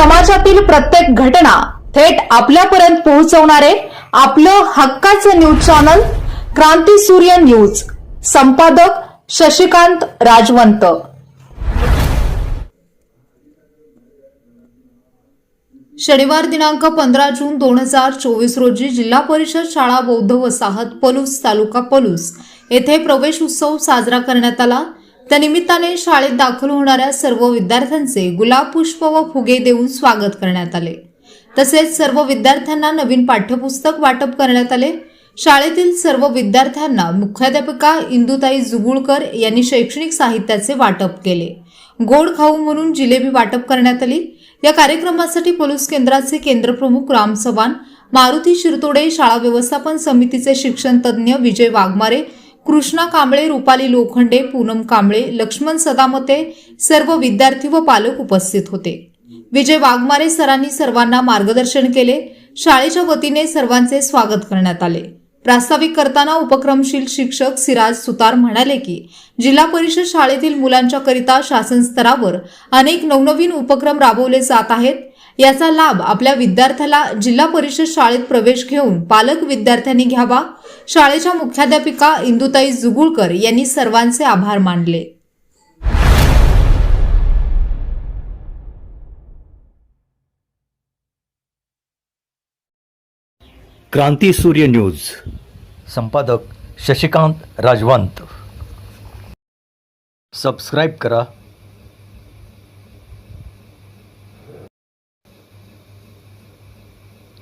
समाजातील प्रत्येक घटना थेट आपल्यापर्यंत पोहोचवणारे आपलं हक्काचं न्यूज चॅनल क्रांती सूर्य न्यूज. संपादक शशिकांत राजवंत. शनिवार दिनांक पंधरा जून दोन हजार चोवीस रोजी जिल्हा परिषद शाळा बौद्ध वसाहत पलूस तालुका पलूस येथे प्रवेश उत्सव साजरा करण्यात आला. त्यानिमित्ताने शाळेत दाखल होणाऱ्या सर्व विद्यार्थ्यांचे गुलाब पुष्प व फुगे देऊन स्वागत करण्यात आले. तसेच सर्व विद्यार्थ्यांना नवीन पाठ्यपुस्तक वाटप करण्यात आले. शाळेतील सर्व विद्यार्थ्यांना मुख्याध्यापिका इंदुताई जुगुळकर यांनी शैक्षणिक साहित्याचे वाटप केले. गोड खाऊ म्हणून जिलेबी वाटप करण्यात आली. या कार्यक्रमासाठी पोलीस केंद्राचे केंद्रप्रमुख राम चव्हाण मारुती शिरतोडे शाळा व्यवस्थापन समितीचे शिक्षण तज्ज्ञ विजय वाघमारे कृष्णा कांबळे रुपाली लोखंडे पूनम कांबळे लक्ष्मण सदामते सर्व विद्यार्थी व पालक उपस्थित होते. विजय वाघमारे सरांनी सर्वांना मार्गदर्शन केले. शाळेच्या वतीने सर्वांचे स्वागत करण्यात आले. प्रास्ताविक करताना उपक्रमशील शिक्षक सिराज सुतार म्हणाले की जिल्हा परिषद शाळेतील मुलांच्या करिता शासन स्तरावर अनेक नवनवीन उपक्रम राबवले जात आहेत. याचा लाभ आपल्या विद्यार्थ्याला जिल्हा परिषद शाळेत प्रवेश घेऊन पालक विद्यार्थ्यांनी घ्यावा. शाळेच्या मुख्याध्यापिका इंदुताई जुगुळकर यांनी सर्वांचे आभार मानले. क्रांती सूर्य न्यूज. संपादक शशिकांत राजवंत. सबस्क्राईब करा.